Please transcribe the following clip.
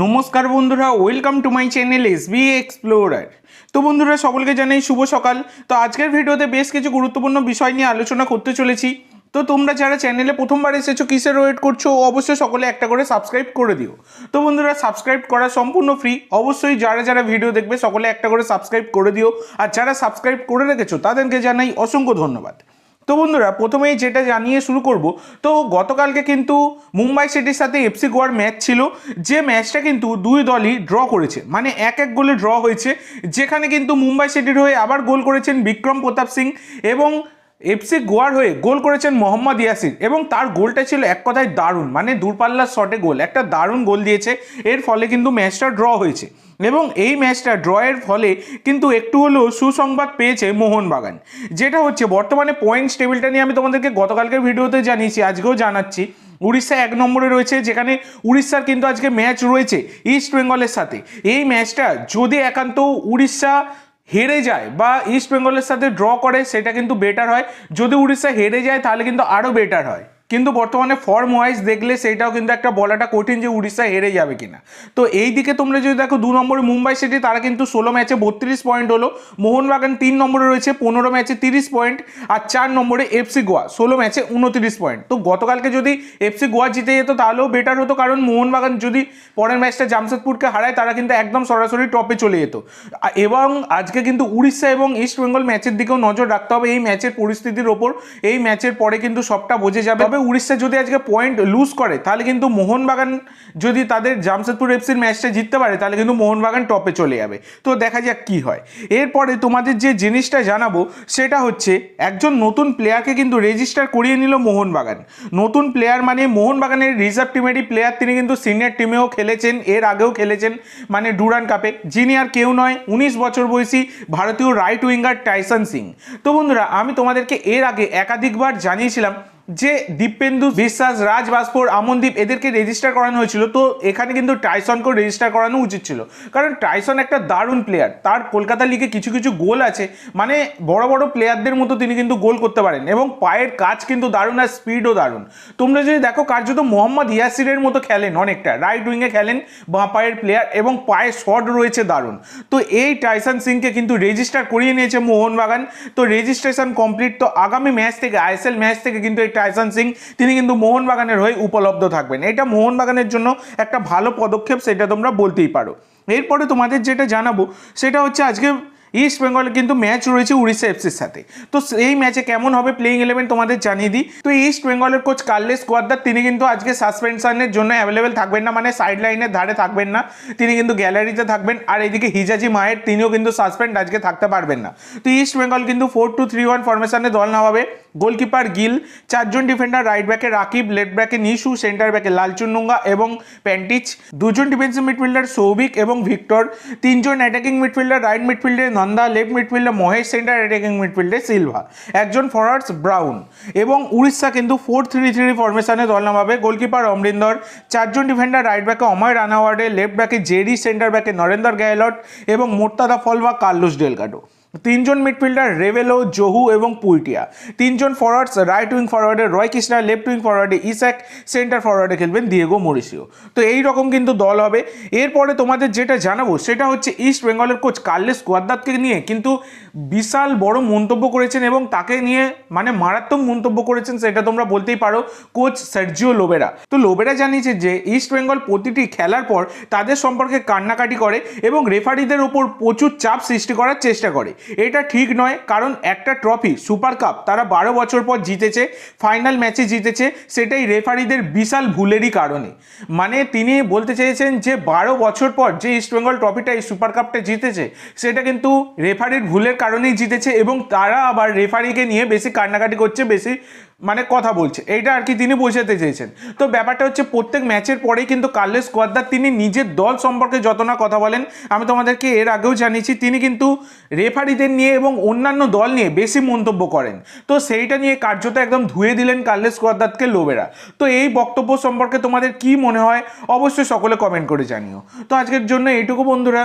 নমস্কার বন্ধুরা welcome to my channel S B explorer তো বন্ধুরা, সকলকে জানাই শুভ সকাল। তো আজকের ভিডিওতে বেশ কিছু গুরুত্বপূর্ণ বিষয় নিয়ে আলোচনা করতে চলেছি। তো তোমরা যারা চ্যানেলে প্রথমবার এসেছ, কিসের ওয়েট করছ, অবশ্যই সকলে একটা করে সাবস্ক্রাইব করে দিও। তো বন্ধুরা সাবস্ক্রাইব করা সম্পূর্ণ ফ্রি অবশ্যই যারা যারা ভিডিও দেখবে, সকলে একটা করে সাবস্ক্রাইব করে দিও। আর যারা সাবস্ক্রাইব করে রেখেছো, তাদেরকে জানাই অসংখ্য ধন্যবাদ। তো বন্ধুরা, প্রথমেই যেটা জানিয়ে শুরু করব, তো গতকালকে কিন্তু মুম্বাই সিটির সাথে এফসি গোয়ার ম্যাচ ছিল, যে ম্যাচটা কিন্তু দুই দলই ড্র করেছে মানে এক এক গোলে ড্র হয়েছে, যেখানে কিন্তু মুম্বাই সিটির হয়ে আবার গোল করেছেন বিক্রম প্রতাপ সিং এবং এফসি গোয়ার হয়ে গোল করেছেন মোহাম্মদ ইয়াসির এবং তার গোলটা ছিল এক কথায় দারুণ মানে দূরপাল্লার শটে গোল, একটা দারুণ গোল দিয়েছে। এর ফলে কিন্তু ম্যাচটা ড্র হয়েছে এবং এই ম্যাচটা ড্রয়ের ফলে কিন্তু একটু হলেও সুসংবাদ পেয়েছে মোহনবাগান, যেটা হচ্ছে বর্তমানে পয়েন্টস টেবিলটা নিয়ে আমি তোমাদেরকে গতকালকের ভিডিওতে জানিয়েছি, আজকেও জানাচ্ছি। উড়িষ্যা এক নম্বরে রয়েছে, যেখানে উড়িষ্যার কিন্তু আজকে ম্যাচ রয়েছে ইস্ট বেঙ্গলের সাথে। এই ম্যাচটা যদি একান্ত উড়িষ্যা হেরে যায় বা ইস্ট বেঙ্গলের সাথে ড্র করে, সেটা কিন্তু বেটার হয়। যদি উড়িষ্যা হেরে যায়, তাহলে কিন্তু আরও বেটার হয়। কিন্তু বর্তমানে ফর্ম ওয়াইজ দেখলে সেটাও কিন্তু একটা বলাটা কঠিন যে উড়িষ্যা হেরে যাবে কিনা। তো এই দিকে তোমরা যদি দেখো দু নম্বরে মুম্বাই সিটি তারা কিন্তু ষোলো ম্যাচে বত্রিশ পয়েন্ট হলো। মোহনবাগান তিন নম্বরে রয়েছে, পনেরো ম্যাচে তিরিশ পয়েন্ট আর চার নম্বরে এফসি গোয়া, ষোলো ম্যাচে উনত্রিশ পয়েন্ট তো গতকালকে যদি এফসি গোয়া জিতে যেত তাহলেও বেটার হতো, কারণ মোহনবাগান যদি পরের ম্যাচটা জামশেদপুরকে হারায়, তারা কিন্তু একদম সরাসরি টপে চলে যেত। এবং আজকে কিন্তু উড়িষ্যা এবং ইস্টবেঙ্গল ম্যাচের দিকেও নজর রাখতে হবে, এই ম্যাচের পরিস্থিতির ওপর। এই ম্যাচের পরে কিন্তু সবটা বোঝে যাবে। উড়িষ্যা যদি আজকে পয়েন্ট লুজ করে, তাহলে কিন্তু মোহনবাগান যদি তাদের জামশেদপুর এফসির ম্যাচটা জিততে পারে, তাহলে কিন্তু মোহনবাগান টপে চলে যাবে। তো দেখা যাক কি হয়। এরপরে তোমাদের যে জিনিসটা জানাব, সেটা হচ্ছে একজন নতুন প্লেয়ারকে কিন্তু রেজিস্টার করিয়ে নিল মোহনবাগান। নতুন প্লেয়ার মানে মোহনবাগানের রিজার্ভ টিমেরই প্লেয়ার তিনি কিন্তু সিনিয়র টিমেও খেলেছেন, এর আগেও খেলেছেন মানে ডুরান কাপে যিনি আর কেউ নয়, উনিশ বছর বয়সী ভারতীয় রাইট উইঙ্গার টাইসন সিং তো বন্ধুরা, আমি তোমাদেরকে এর আগে একাধিকবার জানিয়েছিলাম যে দীপেন্দু বিশ্বাস, রাজ বাস্পোর আমনদীপ এদেরকে রেজিস্টার করানো হয়েছিল, তো এখানে কিন্তু টাইসনকেও রেজিস্টার করানো উচিত ছিল। কারণ টাইসন একটা দারুণ প্লেয়ার তার কলকাতা লিগে কিছু কিছু গোল আছে মানে বড় বড় প্লেয়ারদের মতো তিনি কিন্তু গোল করতে পারেন, এবং পায়ের কাজ কিন্তু দারুণ আর স্পিডও দারুণ। তোমরা যদি দেখো, কার্যত মোহাম্মদ ইয়াসিরের মতো খেলেন অনেকটা রাইট উইংয়ে খেলেন বাঁ পায়ের প্লেয়ার এবং পায়ে শট রয়েছে দারুণ। তো এই টাইসন সিংকে কিন্তু রেজিস্টার করিয়ে নিয়েছে মোহনবাগান, তো রেজিস্ট্রেশন কমপ্লিট তো আগামী ম্যাচ থেকে আইএসএল ম্যাচ থেকে কিন্তু এই টাইসন সিং, তিনি কিন্তু মোহনবাগানের হয়ে উপলব্ধ থাকবেন। এটা মোহনবাগানের জন্য একটা ভালো পদক্ষেপ, সেটা তোমরা বলতেই পারো। এরপরে তোমাদের যেটা জানাব, সেটা হচ্ছে আজকে ইস্ট বেঙ্গলে কিন্তু ম্যাচ রয়েছে উড়িষ্যা এফসির সাথে। তো এই ম্যাচে কেমন হবে প্লেইং ইলেভেন তোমাদের জানিয়ে দিই। তো ইস্ট বেঙ্গলের কোচ কার্লেস কোয়াদ্দার তিনি কিন্তু আজকে সাসপেনশনের জন্য অ্যাভেলেবেল থাকবেন না মানে সাইড লাইনের ধারে থাকবেন না। তিনি কিন্তু গ্যালারিতে থাকবেন, আর এদিকে হিজাজি মায়ের তিনিও কিন্তু সাসপেন্ড আজকে থাকতে পারবেন না। তো ইস্ট বেঙ্গল কিন্তু ফোর টু থ্রি ওয়ান ফরমেশনে দল নামাবে। গোলকিপার গিল চারজন ডিফেন্ডার রাইট ব্যাকে রাকিব লেফট ব্যাকে নিশু সেন্টার ব্যাকে লালচুন্নুঙ্গা এবং প্যান্টিচ দুজন ডিফেন্সিভ মিডফিল্ডার সৌভিক এবং ভিক্টর তিনজন অ্যাটাকিং মিডফিল্ডার রাইট মিডফিল্ডে নন্দা লেফট মিডফিল্ডে মহেশ সেন্টার অ্যাটাকিং মিডফিল্ডে সিলভা। একজন ফরওয়ার্ডস ব্রাউন। এবং উড়িষ্যা কিন্তু ফোর থ্রি থ্রি ফরমেশনে দল নামাবে। গোলকিপার অমরিন্দর। চারজন ডিফেন্ডার রাইট ব্যাকে অময় রানাওয়ার্ডে লেফট ব্যাকে জেরি সেন্টার ব্যাকে নরেন্দর গেহলট এবং মোর্তাদা ফল বা কার্লুস ডেলগাডো। তিনজন মিডফিল্ডার রেভেলো, জহু এবং পুইটিয়া তিনজন ফরওয়ার্ডস রাইট উইং ফরওয়ার্ডে রয় কৃষ্ণা লেফট উইং ফরওয়ার্ডে ইস্যাক সেন্টার ফরওয়ার্ডে খেলবেন দিয়েগো মরিসিও তো এই রকম কিন্তু দল হবে। এরপরে তোমাদের যেটা জানাব, সেটা হচ্ছে ইস্ট বেঙ্গলের কোচ কার্লেস কোয়াদ্দাতকে নিয়ে কিন্তু বিশাল বড় মন্তব্য করেছেন এবং তাকে নিয়ে মানে মারাত্মক মন্তব্য করেছেন, সেটা তোমরা বলতেই পারো কোচ সার্জিও লোবেরা তো লোবেরা জানিয়েছে যে ইস্ট বেঙ্গল প্রতিটি খেলার পর তাদের সম্পর্কে কান্নাকাটি করে এবং রেফারিদের ওপর প্রচুর চাপ সৃষ্টি করার চেষ্টা করে। এটা ঠিক নয়, কারণ একটা ট্রফি সুপার কাপ তারা বারো বছর পর জিতেছে ফাইনাল ম্যাচে জিতেছে, সেটাই রেফারিদের বিশাল ভুলেরই কারণে। মানে তিনি বলতে চেয়েছেন যে, বারো বছর পর যে ইস্টবেঙ্গল ট্রফিটা এই সুপার কাপটা জিতেছে, সেটা কিন্তু রেফারির ভুলের কারণেই জিতেছে এবং তারা আবার রেফারিকে নিয়ে বেশি কান্নাকাটি করছে, বেশি মানে কথা বলছে। এইটা আর কি তিনি বোঝাতে চেয়েছেন। তো ব্যাপারটা হচ্ছে প্রত্যেক ম্যাচের পরেই কিন্তু কার্লেস কোয়াদ্দার তিনি নিজের দল সম্পর্কে যত না কথা বলেন, আমি তোমাদেরকে এর আগেও জানিয়েছি, তিনি কিন্তু রেফারিদের নিয়ে এবং অন্যান্য দল নিয়ে বেশি মন্তব্য করেন। তো সেইটা নিয়ে কার্যত একদম ধুয়ে দিলেন কার্লেস কোয়াদ্দাতকে লোবেরা তো এই বক্তব্য সম্পর্কে তোমাদের কি মনে হয়, অবশ্যই সকলে কমেন্ট করে জানিও। তো আজকের জন্য এইটুকু বন্ধুরা।